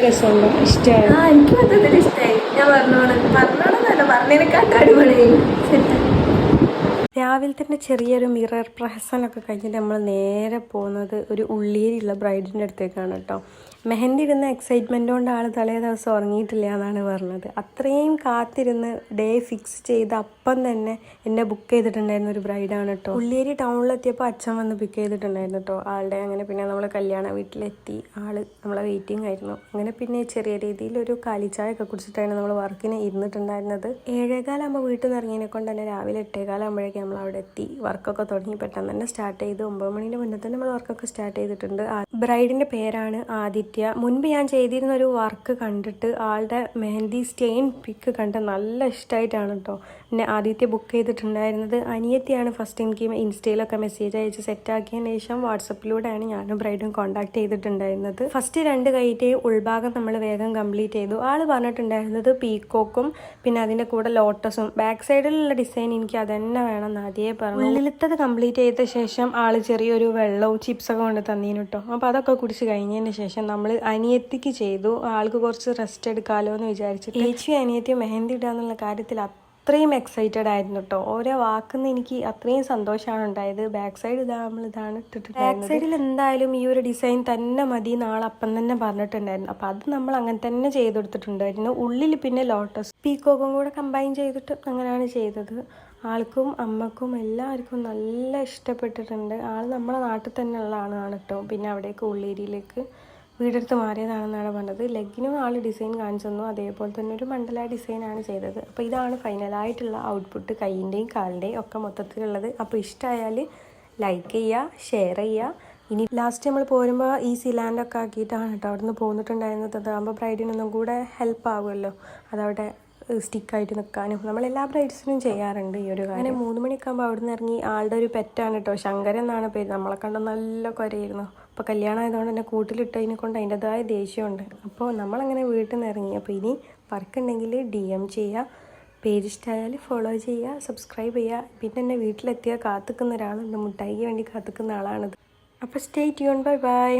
രസമുണ്ടോ ഇഷ്ടമായി ആ എനിക്ക് മൊത്തത്തിൽ ഇഷ്ടമായി. ഞാൻ പറഞ്ഞോളെ. പറഞ്ഞോളന്നല്ല സെറ്റ് രാവിലെ തന്നെ ചെറിയൊരു മിറർ പ്രഹസനമൊക്കെ കഴിഞ്ഞിട്ട് നമ്മൾ നേരെ പോകുന്നത് ഒരു ഉള്ളിയിലുള്ള ബ്രൈഡിന്റെ അടുത്തേക്കാണ് കേട്ടോ. മെഹന്തി ഇടുന്ന എക്സൈറ്റ്മെന്റ് കൊണ്ട് ആൾ തലേ ദിവസം ഉറങ്ങിയിട്ടില്ല എന്നാണ് പറഞ്ഞത്. അത്രയും കാത്തിരുന്ന് ഡേ ഫിക്സ് ചെയ്ത് അപ്പം തന്നെ എന്നെ ബുക്ക് ചെയ്തിട്ടുണ്ടായിരുന്ന ഒരു ബ്രൈഡാണ് കേട്ടോ. ഉള്ളിയേരി ടൗണിലെത്തിയപ്പോൾ അച്ഛൻ വന്ന് പിക്ക് ചെയ്തിട്ടുണ്ടായിരുന്നു കേട്ടോ. ആളുടെ അങ്ങനെ പിന്നെ നമ്മൾ കല്യാണ വീട്ടിലെത്തി. ആൾ നമ്മളെ വെയിറ്റിംഗ് ആയിരുന്നു. അങ്ങനെ പിന്നെ ചെറിയ രീതിയിൽ ഒരു കാലിച്ചായൊക്കെ കുടിച്ചിട്ടാണ് നമ്മൾ വർക്കിന് ഇരുന്നിട്ടുണ്ടായിരുന്നത്. ഏഴേകാലാകുമ്പോൾ വീട്ടിൽ നിന്ന് ഇറങ്ങിയതിനെ കൊണ്ട് തന്നെ രാവിലെ എട്ടേകാലാകുമ്പോഴേക്കും നമ്മൾ അവിടെ എത്തി വർക്കൊക്കെ തുടങ്ങി പെട്ടെന്ന് തന്നെ സ്റ്റാർട്ട് ചെയ്ത് ഒമ്പത് മണിന്റെ മുന്നേ തന്നെ നമ്മൾ വർക്കൊക്കെ സ്റ്റാർട്ട് ചെയ്തിട്ടുണ്ട്. ബ്രൈഡിന്റെ പേരാണ് ആദിത്യ. മുൻപ് ഞാൻ ചെയ്തിരുന്ന ഒരു വർക്ക് കണ്ടിട്ട് ആളുടെ മെഹന്തി സ്റ്റെയിൻ പിക്ക് കണ്ട് നല്ല ഇഷ്ടമായിട്ടാണ് കേട്ടോ പിന്നെ ആദിത്യ ബുക്ക് ചെയ്തിട്ടുണ്ടായിരുന്നത്. അനിയത്തിയാണ് ഫസ്റ്റ് എനിക്ക് ഇൻസ്റ്റയിലൊക്കെ മെസ്സേജ് അയച്ച് സെറ്റാക്കിയതിന് ശേഷം വാട്സപ്പിലൂടെയാണ് ഞാനും ബ്രൈഡും കോൺടാക്ട് ചെയ്തിട്ടുണ്ടായിരുന്നത്. ഫസ്റ്റ് രണ്ട് കൈറ്റെയും ഉൾഭാഗം നമ്മൾ വേഗം കംപ്ലീറ്റ് ചെയ്തു. ആൾ പറഞ്ഞിട്ടുണ്ടായിരുന്നത് പീക്കോക്കും പിന്നെ അതിന്റെ കൂടെ ലോട്ടസും ബാക്ക് സൈഡിലുള്ള ഡിസൈൻ എനിക്ക് അതന്നെ വേണം ആദ്യമേ പറഞ്ഞു. ഉള്ളിലത്തത് കംപ്ലീറ്റ് ചെയ്ത ശേഷം ആൾ ചെറിയൊരു വെള്ളവും ചിപ്സൊക്കെ കൊണ്ട് തന്നീനു കേട്ടോ അപ്പോൾ അതൊക്കെ കുടിച്ച് കഴിഞ്ഞതിന് ശേഷം നമ്മൾ അനിയത്തിക്ക് ചെയ്തു. ആൾക്ക് കുറച്ച് റെസ്റ്റ് എടുക്കാമല്ലോ എന്ന് വിചാരിച്ചിട്ട്. ഏച്ചിയും അനിയത്തിയും മെഹന്തി ഇടാന്നുള്ള കാര്യത്തിൽ അത്രയും എക്സൈറ്റഡ് ആയിരുന്നു കേട്ടോ ഓരോ വാക്കുന്ന് എനിക്ക് അത്രയും സന്തോഷമാണ് ഉണ്ടായത്. ബാക്ക് സൈഡ് ഇതാ നമ്മൾ ഇതാണ് ഇട്ടിട്ട് ബാക്ക് സൈഡിൽ എന്തായാലും ഈ ഒരു ഡിസൈൻ തന്നെ മതി നാളെ അപ്പം തന്നെ പറഞ്ഞിട്ടുണ്ടായിരുന്നു. അപ്പം അത് നമ്മൾ അങ്ങനെ തന്നെ ചെയ്തെടുത്തിട്ടുണ്ടായിരുന്നു. ഉള്ളിൽ പിന്നെ ലോട്ടസ് പീക്കോക്കും കൂടെ കമ്പൈൻ ചെയ്തിട്ട് അങ്ങനെയാണ് ചെയ്തത്. ആൾക്കും അമ്മക്കും എല്ലാവർക്കും നല്ല ഇഷ്ടപ്പെട്ടിട്ടുണ്ട്. ആൾ നമ്മുടെ നാട്ടിൽ തന്നെ ഉള്ള ആളാണ് കേട്ടോ പിന്നെ അവിടേക്ക് ഉള്ളേരിയിലേക്ക് വീടെടുത്ത് മാറിയതാണെന്നാണ് പറഞ്ഞത്. ലെഗിനും ആൾ ഡിസൈൻ കാണിച്ചു തന്നു അതേപോലെ തന്നെ ഒരു മണ്ഡല ഡിസൈനാണ് ചെയ്തത്. അപ്പോൾ ഇതാണ് ഫൈനലായിട്ടുള്ള ഔട്ട്പുട്ട്. കൈയിന്റെയും കാലിന്റെയും ഒക്കെ മൊത്തത്തിലുള്ളത്. അപ്പോൾ ഇഷ്ടമായാൽ ലൈക്ക് ചെയ്യുക ഷെയർ ചെയ്യുക ഇനി ലാസ്റ്റ് നമ്മൾ പോരുമ്പോൾ ഈ സിലാൻഡൊക്കെ ആക്കിയിട്ടാണ് കേട്ടോ അവിടെ നിന്ന് പോന്നിട്ടുണ്ടായിരുന്നത് അതാകുമ്പോൾ ബ്രൈഡിനൊന്നും കൂടെ ഹെൽപ്പ് ആകുമല്ലോ അതവിടെ സ്റ്റിക്കായിട്ട് നിൽക്കാനും നമ്മൾ എല്ലാ ബ്രൈഡ്സിനും ചെയ്യാറുണ്ട് ഈ ഒരു കാര്യം. അങ്ങനെ മൂന്ന് മണിയൊക്കെ ആകുമ്പോൾ അവിടെ നിന്ന് ഇറങ്ങി ആളുടെ ഒരു പെറ്റാണ് കേട്ടോ ശങ്കരൻ എന്നാണ് പേര്. നമ്മളെ കണ്ട നല്ല കുരയായിരുന്നു. അപ്പോൾ കല്യാണം ആയതുകൊണ്ട് തന്നെ കൂട്ടിലിട്ടതിനെ കൊണ്ട് അതിന്റെതായ ദേഷ്യമുണ്ട്. അപ്പോൾ നമ്മളങ്ങനെ വീട്ടിൽ നിന്ന് ഇറങ്ങി. അപ്പോൾ ഇനി വർക്ക് ഉണ്ടെങ്കിൽ ഡി എം ചെയ്യുക. പേജ് ഇഷ്ടമായാൽ ഫോളോ ചെയ്യുക. സബ്സ്ക്രൈബ് ചെയ്യുക. പിന്നെ എന്നെ വീട്ടിലെത്തിയാൽ കാത്തുക്കുന്ന ഒരാളുണ്ട്. മുട്ടായിക്ക് വേണ്ടി കാത്തുക്കുന്ന ആളാണിത്. അപ്പോൾ സ്റ്റേ ട്യൂൺ ബൈ ബൈ